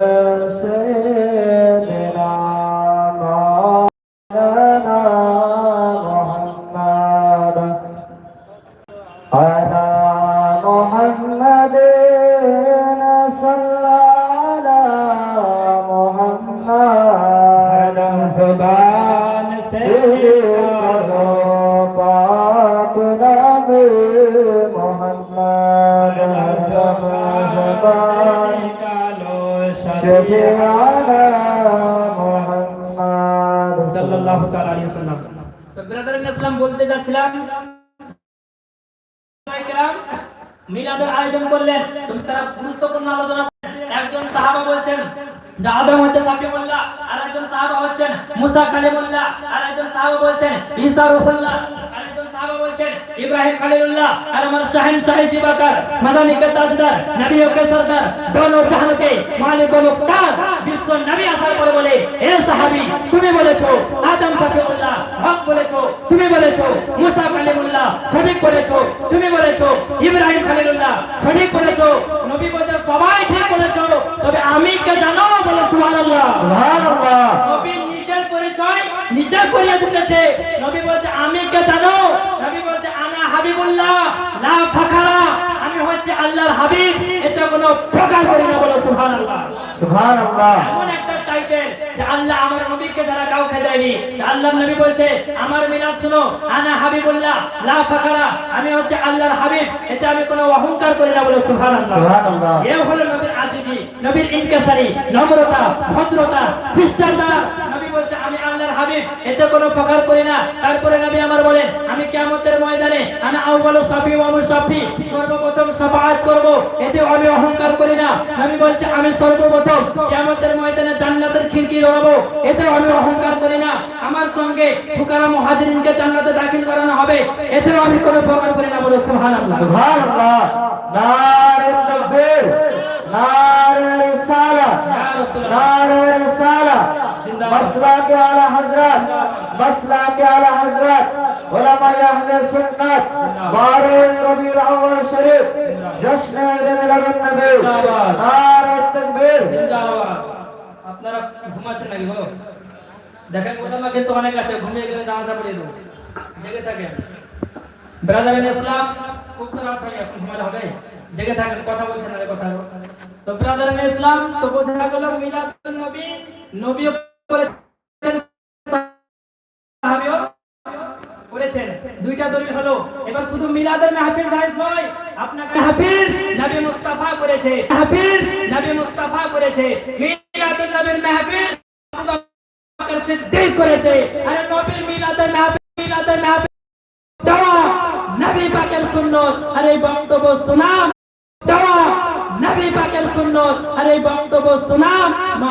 Uh, شفیعنا محمد সাল্লাল্লাহু তাআলা আলাইহি ওয়াসাল্লাম তো ব্রাদার ইসলাম বলতে যাচ্ছিলাম কেরাম মিলাদের আয়োজন করলেন তুমি তারা গুরুত্বপূর্ণ আলোচনা করলেন। একজন সাহাবা বলছেন যে আদম হচ্ছে সাকিবুল্লাহ আর একজন সাহাবা হচ্ছেন মুসা কালিমুল্লাহ আর একজন সাহাবা বলছেন ঈসা রুহুল্লাহ বলছেন ইব্রাহিম খলিলুল্লাহ আর আমার শাহিন শাহী জিবাকার তাজদার সরদার দোনো মালিক ও মুক্তার বিশ্ব নবী আসার পরে বলে এ সাহাবী তুমি বলেছ আদম সাকিবুল্লাহ হক বলেছ তুমি বলেছ মুসা সঠিক বলেছ তুমি বলেছ ইব্রাহিম খলিলুল্লাহ সঠিক বলেছ নবী সবাই ঠিক বলেছ তবে আমি কে জানো? বলে সুবহানাল্লাহ। সুবহানাল্লাহ। নবী নিজের পরিচয় নিজে করিয়ে দিতেছে। নবী বলছে আমি কে জানো? হাবিবুল্লাহ লা ফাখারা আমি হচ্ছে আল্লাহর হাবিব। এটা কোনো প্রকার করি না বলো সুবহানাল্লাহ। সুবহানাল্লাহ। এমন একটা টাইটেল যে আল্লাহ আমার নবীকে যারা কাউকে দেয়নি। আল্লাহ নবী বলছে আমার মিলাদ শুনো আনা হাবিবুল্লাহ লা ফাখারা আমি হচ্ছে আল্লাহর হাবিব। এটা আমি কোনো অহংকার করি না বলে সুবহানাল্লাহ। সুবহানাল্লাহ। এ হলো নবীর আজিজি নবীর ইনকাসারি নম্রতা ভদ্রতা শিষ্টাচার নবী বলছে আমি আল্লাহর হাবিব এতে কোনো প্রকার করি না। তারপরে নবী আমার বলেন আমি কিয়ামতের ময়দানে আমি আউয়ালু সাফি ওয়া মুসাফি সর্বপ্রথম শাফাআত করব। এতে আমি অহংকার করি না। নবী বলছে আমি সর্বপ্রথম কিয়ামতের ময়দানে জান্নাতের খিড়কি লড়াবো এতে আমি অহংকার করি না। আমার সঙ্গে ফুকারা মুহাজিরিনকে জান্নাতে দাখিল করানো হবে। এতেও আমি কোনো প্রকার করি না বলে সুবহানাল্লাহ। সুবহানাল্লাহ। নারে তাকবীর। নারে রিসালা নারে রিসালা মসলা কে আলা হজরত মসলা কে আলা হজরত ওলামায়ে আহলে সুন্নাত 12 রবিউল আউয়াল শরীফ জশ্ন ঈদে মিলাদুন নবী নারে তাকবীর। জিন্দাবাদ। আপনারা ঘুমাচ্ছেন নাকি বলো দেখেন ওলামাকে তো অনেক আছে ঘুমিয়ে গেলে নামাজা পড়িয়ে দেবো। জেগে থাকেন। ব্রাদার ইন ইসলাম খুব তো রাত হয়ে গেছে ঘুমালে হবে। জেগে থাকেন কথা বলছেন না কথা। তো ব্রাদার ইন ইসলাম তো বোঝা গেল মিলাদুন নবী নবী করেছেন দুইটা দলিল হলো, এবার শুধু মিলাদের মাহফিল জায়েজ নয়, আপনাকে মাহফিল নবী মুস্তাফা করেছে, মাহফিল নবী মুস্তাফা করেছে মিলাদুন নবীর মাহফিল সিদ্দিক করেছে, আরে নবীর মিলাদের মাহফিল মিলাদের মাহফিল দাওয়া, নবী পাকের সুন্নাত, আর বক্তব্য শোনাম দাওয়া, নবী পাকের সুন্নাত, আর বক্তব্য শোনাম মা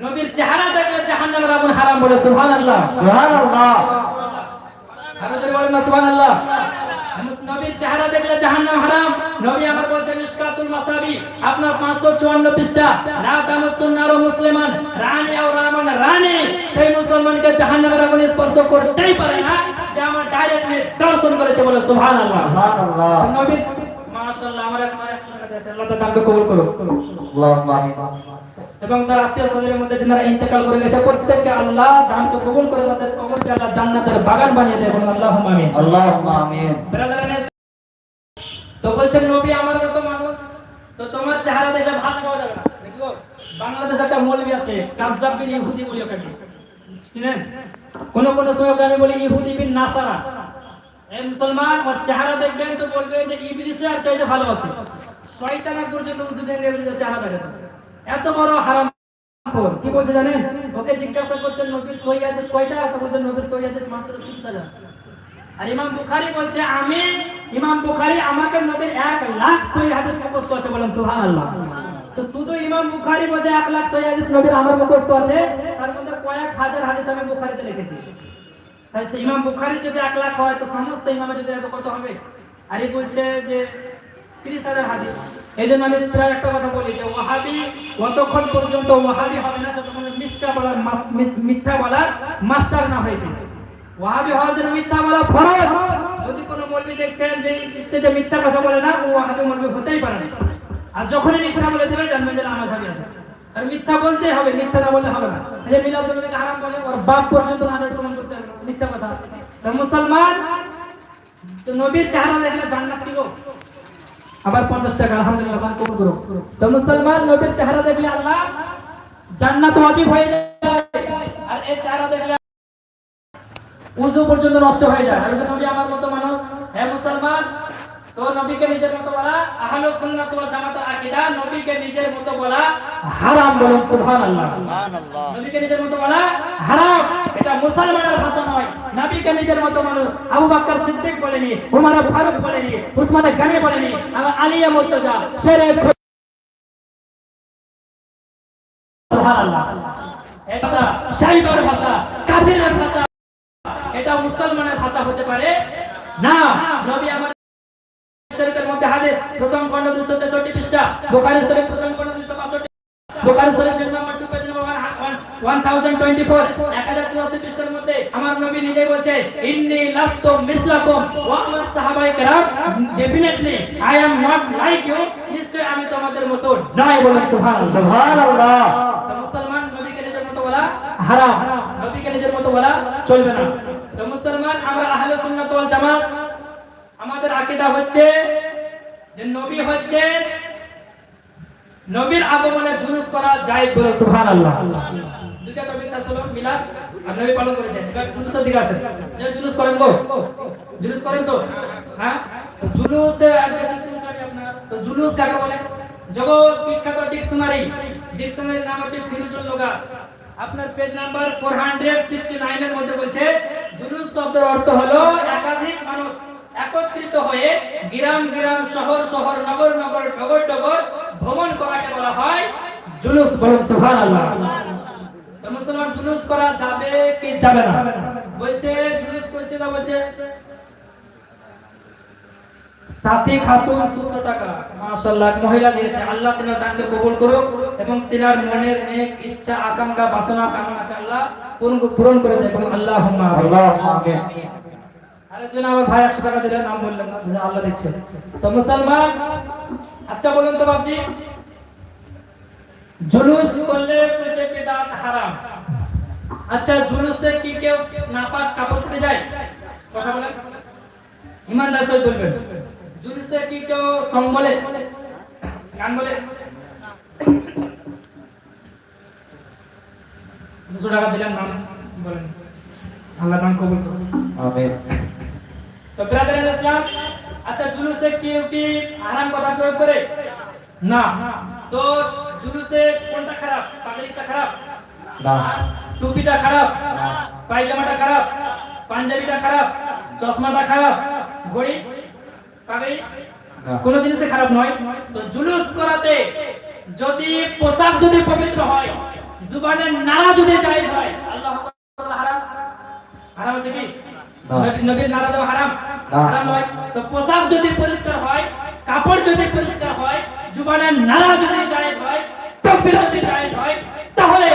নবীর চেহারা দেখলে জাহান্নামের আগুন হারাম বলে সুবহানাল্লাহ। সুবহানাল্লাহ। হারাদের বলেন না সুবহানাল্লাহ। নবীর চেহারা দেখলে জাহান্নাম হারাম। নবী আমার বলছে মিশকাতুল মাসাবি আপনার 554 পৃষ্ঠা। লা তামাসসুন নারু মুসলিমান রানী আর রামান রানী। সেই মুসলমানকে জাহান্নামের আগুনে স্পর্শ করতেই পারে না। যে আমার ডাইরেক্টলি দর্শন করেছে বলে সুবহানাল্লাহ। সুবহানাল্লাহ। নবী মাশাআল্লাহ আমার এক মায়ের আছে আল্লাহ তাআলা কবুল করুক। আল্লাহুম্মা আমিন। এবং তার আত্মীয় স্বজনের মধ্যে যারা ইন্তেকাল করে গেছে প্রত্যেককে আল্লাহ দানকে কবুল করে তাদের কবরকে আল্লাহ জান্নাতের বাগান বানিয়ে দেয় বলুন আল্লাহুম্মা আমিন। আল্লাহুম্মা আমিন। তো বলছেন নবী আমার মতো মানুষ তো তোমার চেহারা দেখলে ভাত খাওয়া যাবে না। দেখো বাংলাদেশ একটা মৌলবি আছে কাবজাব বিন ইহুদি বলি ওকে। চিনেন কোন কোন সময় আমি বলি ইহুদি বিন নাসারা। এই মুসলমান ওর চেহারা দেখবেন তো বলবে যে ইবলিসে আর চাইতে ভালোবাসে। শয়তানা পর্যন্ত উজু ভেঙে ফেলে চেহারা দেখে এত বড় হারাম কি বলছে জানেন? ওকে জিজ্ঞাসা করছেন, নবীর সৈয়াদের কয়টা? তো বলছেন, নবীর সৈয়াদের মাত্র তিরিশ আর ইমাম বুখারী বলছে, আমি, ইমাম বুখারী আমাকে নবীর এক লাখ হাদিস মুখস্থ আছে। বলেন, সুবহানাল্লাহ। তো শুধু ইমাম বুখারী বলছে, এক লাখ হাদিস নবীর আমার মুখস্থ আছে। তার মধ্যে কয়েক হাজার হাদিস আমি বুখারিতে লিখেছি। তাই সে ইমাম বুখারি যদি এক লাখ হয়, তো সমস্ত ইমামের যদি এত কত হবে? আর বলছে যে তিরিশ হাজার হাদিস। এই জন্য আমি প্রায় একটা কথা বলি যে ওয়াহাবি কতক্ষণ পর্যন্ত ওয়াহাবি হবে না যতক্ষণ মিথ্যা বলার মিথ্যা বলার মাস্টার না হয়েছে। ওয়াহাবি হওয়ার জন্য মিথ্যা বলা ফরজ। যদি কোনো মৌলবি দেখছেন যে স্টেজে মিথ্যা কথা বলে না, ও ওয়াহাবি মৌলবি হতেই পারে না। আর যখনই মিথ্যা বলে দেবে, জানবেন যে আমার হাবি আছে। আর মিথ্যা বলতেই হবে, মিথ্যা না বললে হবে না। এই মিলাদ নবীকে হারাম বলে ওর বাপ পর্যন্ত না প্রমাণ করতে হবে, মিথ্যা কথা। মুসলমান নবীর চেহারা দেখলে জান্নাত আবার পঞ্চাশ টাকা, আলহামদুলিল্লাহ, আল্লাহ কবুল করুক। তো মুসলমান নবীর চেহারা দেখলে আল্লাহ জান্নাত ওয়াজিব হয়ে যায়। আর এই চেহারা দেখলে উজু পর্যন্ত নষ্ট হয়ে যায়। আর নবী আমার মতো মানুষ। হ্যাঁ মুসলমান তো নবীকে নিজের মতো বলা আহলে সুন্নাত ওয়াল জামাতের আকীদা নবীকে নিজের মতো বলা হারাম বলুন সুবহানাল্লাহ। নবীকে নিজের মতো বলা হারাম এটা মুসলমানের ভাষা নয়। নবীকে নিজের মতো মানুষ আবু বকর সিদ্দিক বলেনি উমর ফারুক বলেনি উসমান গনি বলেনি আবার আলিয়া মুর্তজা শেরে সুবহানাল্লাহ। এটা শাইবার ভাষা কাফিরের ভাষা এটা মুসলমানের ভাষা হতে পারে। না নবী মধ্যে হাদিস প্রথম খণ্ড 263 পৃষ্ঠা। বুখারী শরীফ প্রথম খণ্ড 265 বুখারী শরীফ জন্য নাম্বার 2 পেজ নাম্বার 1024 1084 পৃষ্ঠার মধ্যে আমার নবী নিজেই বলছে ইন্নী লাস্তু মিসলাকুম ওয়া আমার সাহাবায়ে কেরাম। Definitely I am not like you নিশ্চয় আমি তোমাদের মতো নয় বলেন সুবহানাল্লাহ। সুবহানাল্লাহ মুসলমান নবীকে নিজের মতো বলা হারাম। নবীকে নিজের মতো বলা চলবে না। তো মুসলমান আমরা আহলে সুন্নাত ওয়াল জামাত আমাদের আকীদা হচ্ছে যে নবী হচ্ছে নবীর আগমনে জুলুস করা যায় বলে সুবহানাল্লাহ। দুইটা টপিক আসলে মিলাদ, আর নবী পালন করেছেন। জুলুসের দিকে আছে যে জুলুস করেন গো। জুলুস করেন তো? হ্যাঁ? জুলুসে তো জুলুস কাকে বলে? জগৎ বিখ্যাত ডিকশনারি। ডিকশনারির নাম হচ্ছে ফিরুজুল লুগাত আপনার পেজ নাম্বার 469 এর মধ্যে বলছে, জুলুস শব্দের অর্থ হলো একাধিক মানুষ। একত্রিত হয়ে গ্রাম গ্রাম, শহর শহর, নগর নগর ডগর ডগর ভ্রমণ করাকে বলা হয় জুলুস বলুন, সুবহানাল্লাহ। তো মুসলমান জুলুস করা যাবে কি যাবে না? বলছে, জুলুস করছে না বলছে? সাথী খাতুন দুশো টাকা। মাশাআল্লাহ মহিলা দিয়েছে। আল্লাহ তিনার দানকে কবুল করুক এবং তিনার মনের নেক ইচ্ছা, আকাঙ্ক্ষা, বাসনা কামনাকে আল্লাহ পূরণ করে এবং আল্লাহ আল্লাহ আরেকজন আমার ভাই একশো টাকা আল্লাহ দেখছে তো মুসলমান আচ্ছা হারাম? আচ্ছা জুলুসে কি কেউ ইমানদার বলে? গান বলে? দুশো টাকা দিলাম নাম বলেন। আল্লাহ নাম কবুল তো ব্রাদার ইসলাম আচ্ছা জুলুসে কেউ কি আরাম কথা প্রয়োগ করে? না। তো জুলুসে কোনটা খারাপ? পাগড়িটা খারাপ? না। টুপিটা খারাপ? না। পায়জামাটা খারাপ? পাঞ্জাবিটা খারাপ? চশমাটা খারাপ? ঘড়ি? পাগড়ি। কোন জিনিসে খারাপ নয়। তো জুলুস করাতে যদি পোশাক যদি পবিত্র হয় জুবানের নারা যদি জায়েজ হয় আল্লাহ হারাম? হারাম আছে কি? নবীর নারা দেওয়া হারাম। হারাম নয় তো পোশাক যদি পরিষ্কার হয়, কাপড় যদি পরিষ্কার হয়, জুবানের নারা যদি জায়েজ হয় যদি জায়েজ হয়, তাহলে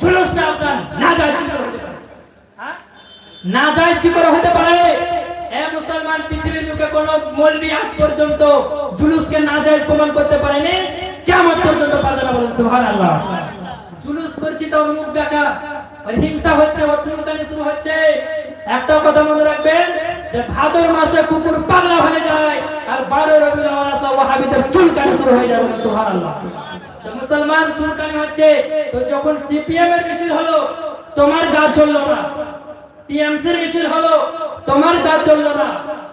জুলুসটা আপনার না জায়েজ হ্যাঁ? না জায়েজ কি করে হতে পারে? এ মুসলমান পৃথিবীর মুখে কোন মৌলবি আজ পর্যন্ত জুলুসকে না জায়েজ প্রমাণ করতে পারেনি কেমন পর্যন্ত পারবে না বলুন, সুবহানাল্লাহ। জুলুস করছি তো মুখ দেখা হিংসা হচ্ছে ও শুরু হচ্ছে। একটা কথা মনে রাখবেন ভাদর মাসে কুকুর পাগলা হয়ে যায়, আর বারো রবিউল আওয়াল আসলে ওয়াহাবিদের চুলকানি শুরু হয়ে যাবে, সুবহানাল্লাহ। মুসলমান চুলকানি হচ্ছে, তো যখন সিপিএম এর মিছিল হলো, তোমার গা চলল না। টিএমসির মিছিল হলো, তোমার গা চলল না।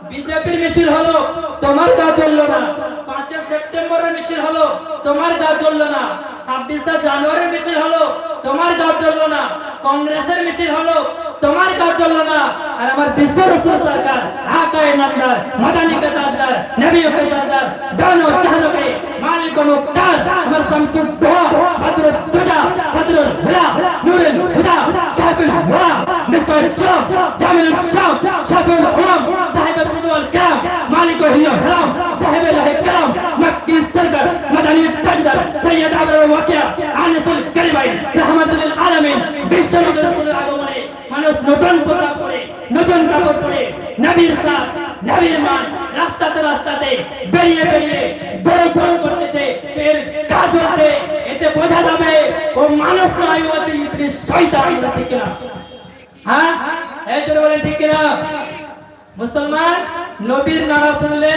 বিজেপির মিছিল হলো, তোমার গা চলল না। পাঁচই সেপ্টেম্বরের মিছিল হলো, তোমার গা চলল না। ছাব্বিশে জানুয়ারির মিছিল হলো, তোমার গা চলল না। কংগ্রেসের মিছিল হলো তোমার কাজ চললো না আর আমার বিশ্ব রসুল সরকার আকায় নামদার মাদানি কে তাজদার নবী কে তাজদার দানো চাহনো কে মালিক মুক্তার আমার সমচুত দোয়া ভদ্র তুজা সদর হুলা নূরেন হুদা কাবিল হুয়া নিকট চপ জামিল শাম শাবুল হুম সাহেব সিদুল কাম মালিক হিয়া হারাম সাহেব আল কাম মক্কি সরকার মাদানি তাজদার সৈয়দ আবুল ওয়াকিয়া আনিসুল করিমাই রহমাতুল আলামিন বিশ্ব রসুল নতুন পোশাক পরে, নতুন কাপড় পরে, নবীর সাথ, নবীর মান রাস্তাতে রাস্তাতে বেরিয়ে বেরিয়ে দৌড় করতেছে। এর কাজ হচ্ছে এতে বোঝা যাবে ও মানুষ নয় হচ্ছে ইবলিস, শয়তান ঠিক কিনা? হ্যাঁ? এই চলে বলেন ঠিক কিনা? মুসলমান, নবীর নারা শুনলে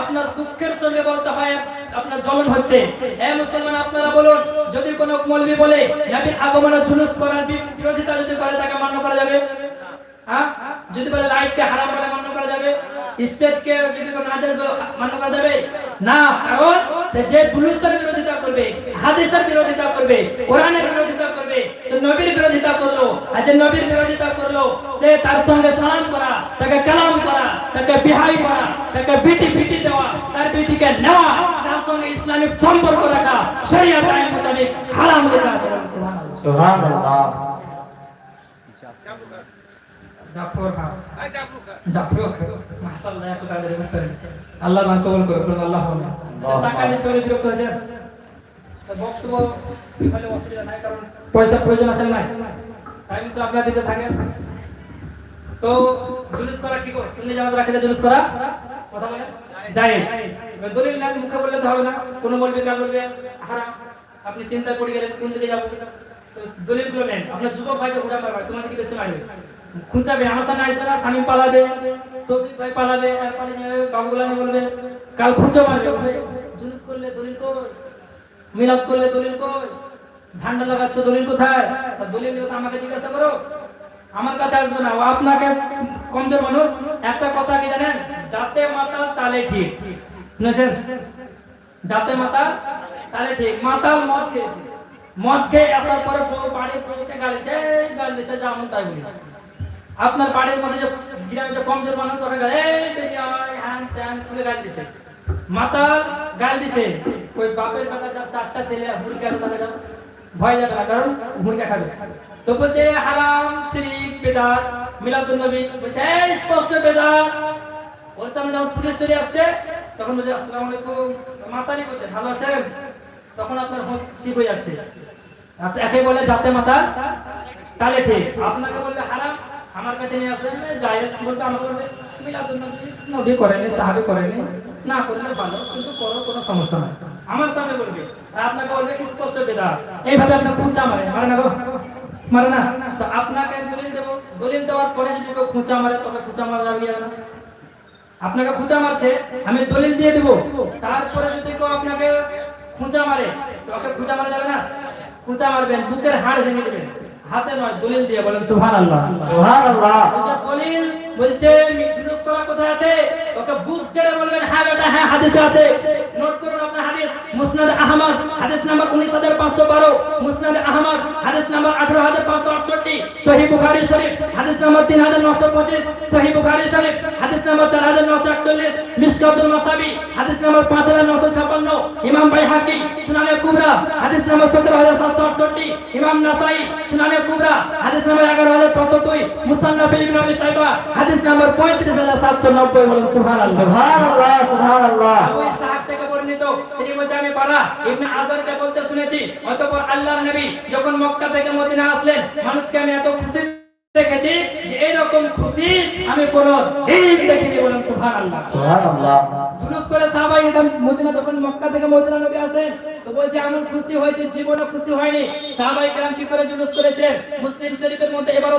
আপনার দুঃখের সঙ্গে বলতে হয়, আপনার জ্বলন হচ্ছে। হ্যাঁ মুসলমান, আপনারা বলুন, যদি কোনো মৌলবি বলে, নবীর আগমনে জুলুস করার বিরোধিতা যদি করে, তাকে মান্য করা যাবে? হ্যাঁ? যদি বলে লাইটকে হারাম বলে, মান্য করা যাবে? স্টেজকে যদি কোনো নাচের মান্য করা যাবে? না, কারণ যে জুলুসের বিরোধিতা করবে, হাদিসের বিরোধিতা করবে, কোরআনের বিরোধিতা করবে সে নবীর বিরোধিতা করল। আর যে নবীর বিরোধিতা করল সে তার সঙ্গে সালাম করা তাকে কালাম করা তাকে বিহাই করা তাকে বিটি বিটি দেওয়া তার বিটিকে নেওয়া তার সঙ্গে ইসলামিক সম্পর্ক রাখা শরিয়াত আইন মোতাবেক হারাম লেখা আছে সুবহানাল্লাহ সুবহানাল্লাহ। জাফর হ্যাঁ জাফর মাশাআল্লাহ এত তাদের আল্লাহ দান কবুল আল্লাহ টাকা নিয়ে চলে বিরক্ত হয়েছে তো বক্তব্য বিফলে অসুবিধা নাই, কারণ তো তো তো আপনি চিন্তা করে গেলেন, কোন দিকে যাব? দলিলগুলো নেন। আপনার যুবক ভাইকে ঘুরা মারবে তোমাদের কি বেশি মারবে খুঁচাবে আমার সামনে স্বামী পালাবে, তৌফিক ভাই পালাবে, আর বলবে। কাল খুঁচো মারবে। জুলুস করলে দলিল কো মিলাদ করলে দলিল কই? ঝান্ডা লাগাচ্ছ দলিল কোথায়? তা দলিল নিয়ে আমাকে জিজ্ঞাসা করো। আমার কাছে আসবে না। ও আপনাকে কমজোর মানুষ। একটা কথা কি জানেন? যাতে মাতাল, তালে ঠিক। শুনেছেন? যাতে মাতাল, তালে ঠিক। মাতাল মদ খেয়েছে। মদ খেয়ে আসার পরে বাড়ির বউকে এই গাল দিছে যেমন তাই বলি। আপনার বাড়ির মধ্যে যে গ্রামে যে কমজোর মানুষ ওরা গালে হ্যান ত্যান খুলে গাল দিছে। মাতা গাল দিছে ওই বাপের বেটা যার চারটা ছেলে, হুড়কে আছে তাকে ভয় যাবে না, কারণ হুড়কা খাবে। তো বলছে, হারাম শিরিক বেদাত মিলাদুন নবী। বলছে স্পষ্ট বেদাত ওর যখন পুলিশ চলে আসছে। তখন বলছে, আসসালামু আলাইকুম। মাতারি বলছে, ভালো আছেন? তখন আপনার হোঁশ ঠিক হয়ে যাচ্ছে। একে বলে যাতে মাতা তাহলে ঠিক আপনাকে বললে হারাম। আমার কাছে নিয়ে আসেন জায়েজ বলতে আমাকে বলবে। করেনি করেনি। না করলে ভালো কিন্তু করো কোনো সমস্যা নাই। আমার সামনে বলবে আর আপনাকে বলবে স্পষ্ট বেদা? এইভাবে আপনার খুঁচা মারে মারে না গো। মারে না। তো আপনাকে দলিল দেবো। দলিল দেওয়ার পরে যদি কেউ খুঁচা মারে তবে খুঁচা মারা যাবে না? আপনাকে খুঁচা মারছে আমি দলিল দিয়ে দেবো। তারপরে যদি কেউ আপনাকে খুঁচা মারে তো ওকে খুঁচা মারা যাবে না? খুঁচা মারবেন বুকের হাড় ভেঙে দেবেন। হাতে নয় দলিল দিয়ে বলেন সুহান আল্লাহ সুবহানাল্লাহ বলছে দলিল বলছে ফিরোজ করা কোথায় আছে? ওকে বুক ছেড়ে বলবেন হ্যাঁ বেটা হ্যাঁ হাদিসে আছে নোট করুন আপনার হাদিস মুসনাদ আহমদ হাদিস নাম্বার উনিশ হাজার পাঁচশো বারো। মুসনাদ আহমদ হাদিস নাম্বার আঠারো হাজার পাঁচশো আটষট্টি। সহি বুখারি শরীফ হাদিস নাম্বার তিন হাজার নশো পঁচিশ। সহি বুখারি শরীফ হাদিস নাম্বার চার হাজার নশো মিসকাতুল মাসাবি হাদিস নাম্বার পাঁচ হাজার নশো ছাপ্পান্ন। ইমাম ভাই হাকি সুনানে কুবরা হাদিস নাম্বার সতেরো হাজার সাতশো আটষট্টি। ইমাম নাসাই সুনানে কুবরা হাদিস নাম্বার এগারো হাজার ছশো দুই। মুসান্নাফ ইবনে আবি শাইবা হাদিস নাম্বার পঁয়ত্রিশ হাজার সাতশো নব্বই বলেন সুবহানাল্লাহ। সুবহানাল্লাহ সুবহানাল্লাহ। বর্ণিত। তিনি বলছে পারা ইবনে আজারকে বলতে শুনেছি। অতঃপর আল্লাহর নবী যখন মক্কা থেকে মদিনা আসলেন মানুষকে আমি এত খুশি দেখেছি যে এরকম খুশি আমি কোনো দিন দেখিনি বলেন সুবহানাল্লাহ। সুবহানাল্লাহ। জুলুস করে সাহাবাই এটা মদিনা যখন মক্কা থেকে মদিনা নবী আসেন তো বলছে এমন খুশি হয়েছে জীবনে খুশি হয়নি। সাহাবাই কেরাম কি করে জুলুস করেছে মুসলিম শরীফের মধ্যে এবারও